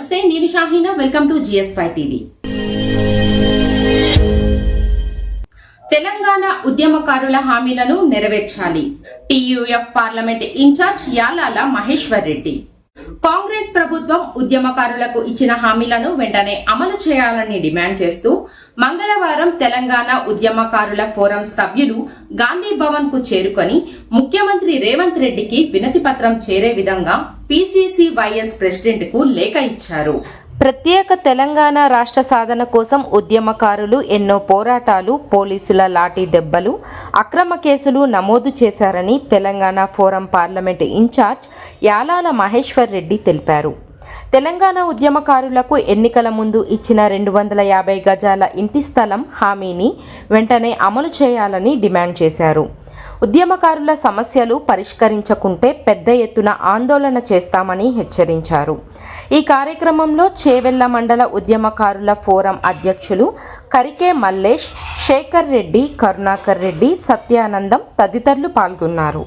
నేను Shaheena. Welcome to GS five TV. Telangana ఉద్యమకారుల హామీలను నెరవేర్చాలి. TUF parliament in-charge Yalala Maheshwar Reddy. Congress ప్రభుత్వం ఉద్యమకారులకు ఇచ్చిన హామీలను వెంటనే అమలు చేయాలని డిమాండ్ చేస్తూ మంగళవారం తెలంగాణ ఉద్యమకారుల ఫోరం సభ్యులు గాంధీ భవన్కు చేరుకొని ముఖ్యమంత్రి రేవంత్ రెడ్డికి వినతి పత్రం చేరే విధంగా పీసీసీ వైఎస్ ప్రెసిడెంట్కు లేఖ ఇచ్చారు. ప్రత్యేక తెలంగాణ రాష్ట్ర సాధన కోసం ఉద్యమకారులు ఎన్నో పోరాటాలు పోలీసుల లాఠీ దెబ్బలు అక్రమ కేసులు నమోదు చేశారని Telangana forum parliament in-charge Yalala Maheshwar Reddy తెలిపారు. తెలంగాణ ఉద్యమకారులకు ఎన్నికల ముందు ఇచ్చిన రెండు వందల యాభై గజాల ఇంటి స్థలం హామీని వెంటనే అమలు చేయాలని డిమాండ్ చేశారు. ఉద్యమకారుల సమస్యలు పరిష్కరించకుంటే పెద్ద ఎత్తున ఆందోళన చేస్తామని హెచ్చరించారు. ఈ కార్యక్రమంలో చేవెళ్ళ మండల ఉద్యమకారుల ఫోరం అధ్యక్షులు కరికే మల్లేష్ శేఖర్ రెడ్డి కరుణాకర్ రెడ్డి సత్యానందం తదితరులు పాల్గొన్నారు.